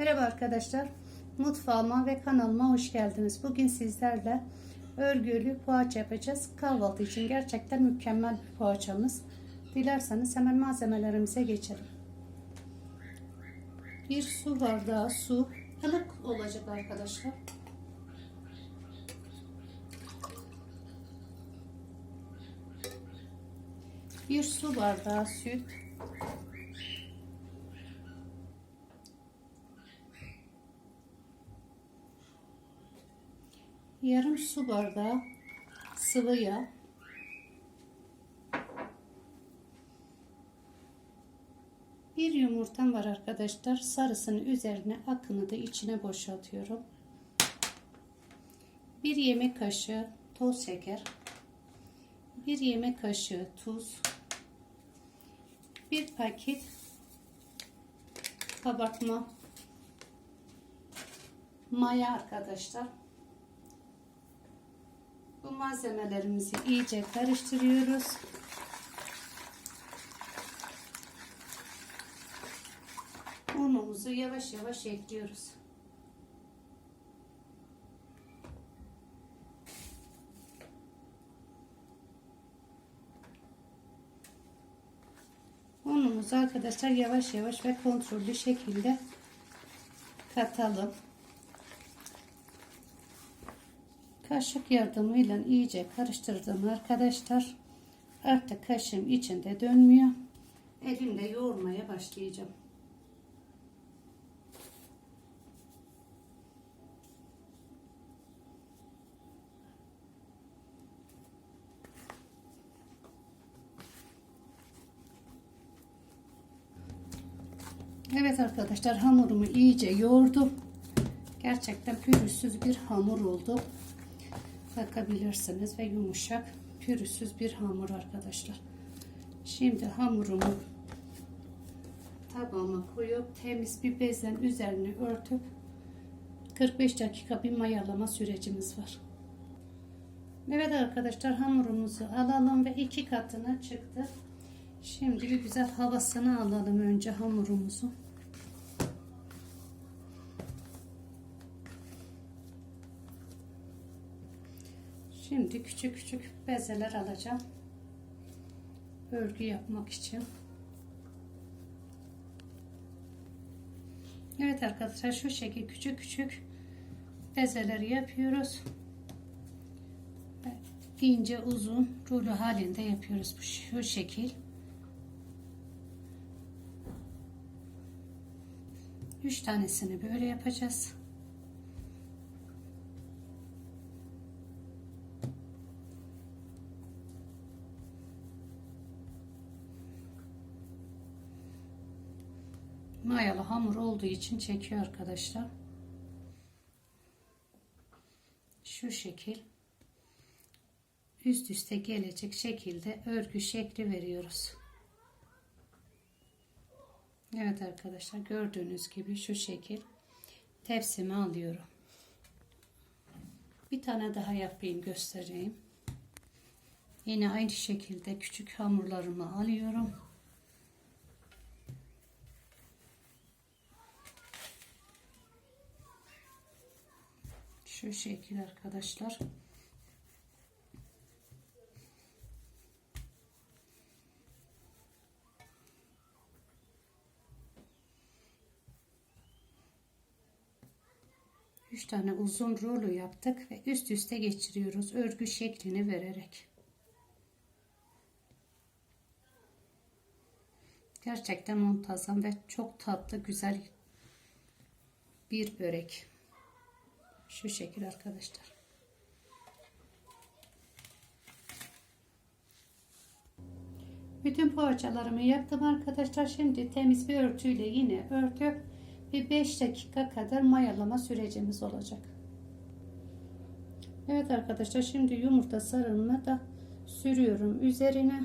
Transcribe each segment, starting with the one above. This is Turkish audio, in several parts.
Merhaba arkadaşlar. Mutfağıma ve kanalıma hoş geldiniz. Bugün sizlerle örgülü poğaça yapacağız. Kahvaltı için gerçekten mükemmel bir poğaçamız. Dilerseniz hemen malzemelerimize geçelim. Bir su bardağı su. ılık olacak arkadaşlar. Bir su bardağı süt. Yarım su bardağı sıvı yağ, bir yumurtam var arkadaşlar. Sarısını üzerine, akını da içine boşaltıyorum. Bir yemek kaşığı toz şeker, bir yemek kaşığı tuz, bir paket kabartma maya arkadaşlar. Bu malzemelerimizi iyice karıştırıyoruz. Unumuzu yavaş yavaş ekliyoruz. Unumuzu arkadaşlar yavaş yavaş ve kontrollü şekilde katalım. Kaşık yardımıyla iyice karıştırdım arkadaşlar. Artık kaşığım içinde dönmüyor. Elimle yoğurmaya başlayacağım. Evet arkadaşlar hamurumu iyice yoğurdum. Gerçekten pürüzsüz bir hamur oldu bakabilirsiniz ve yumuşak pürüzsüz bir hamur arkadaşlar. Şimdi hamurumu tabağıma koyup temiz bir bezden üzerine örtüp 45 dakika bir mayalama sürecimiz var. Evet arkadaşlar hamurumuzu alalım ve iki katına çıktı. Şimdi bir güzel havasını alalım önce hamurumuzu. Şimdi küçük küçük bezeler alacağım. Örgü yapmak için. Evet arkadaşlar şu şekil küçük küçük bezeleri yapıyoruz. İnce uzun rulo halinde yapıyoruz bu şu şekil. Üç tanesini böyle yapacağız. Mayalı hamur olduğu için çekiyor arkadaşlar. Şu şekil üst üste gelecek şekilde örgü şekli veriyoruz. Evet arkadaşlar gördüğünüz gibi şu şekil tepsimi alıyorum. Bir tane daha yapayım göstereyim. Yine aynı şekilde küçük hamurlarımı alıyorum. Şu şekil arkadaşlar. Üç tane uzun rulo yaptık ve üst üste geçiriyoruz örgü şeklini vererek. Gerçekten muntazam ve çok tatlı güzel bir börek. Şu şekil arkadaşlar. Bütün poğaçalarımı yaptım arkadaşlar. Şimdi temiz bir örtüyle yine örtüp bir 5 dakika kadar mayalama sürecimiz olacak. Evet arkadaşlar şimdi yumurta sarımını da sürüyorum üzerine.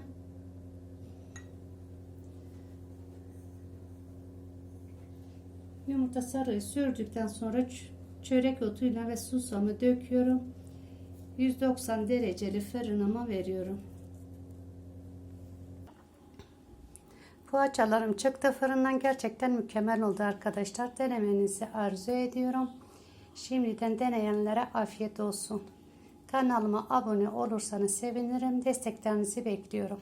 Yumurta sarıyı sürdükten sonra çörek otuyla ve susamı döküyorum. 190 dereceli fırınıma veriyorum. Poğaçalarım çıktı fırından gerçekten mükemmel oldu arkadaşlar. Denemenizi arzu ediyorum. Şimdiden deneyenlere afiyet olsun. Kanalıma abone olursanız sevinirim. Desteklerinizi bekliyorum.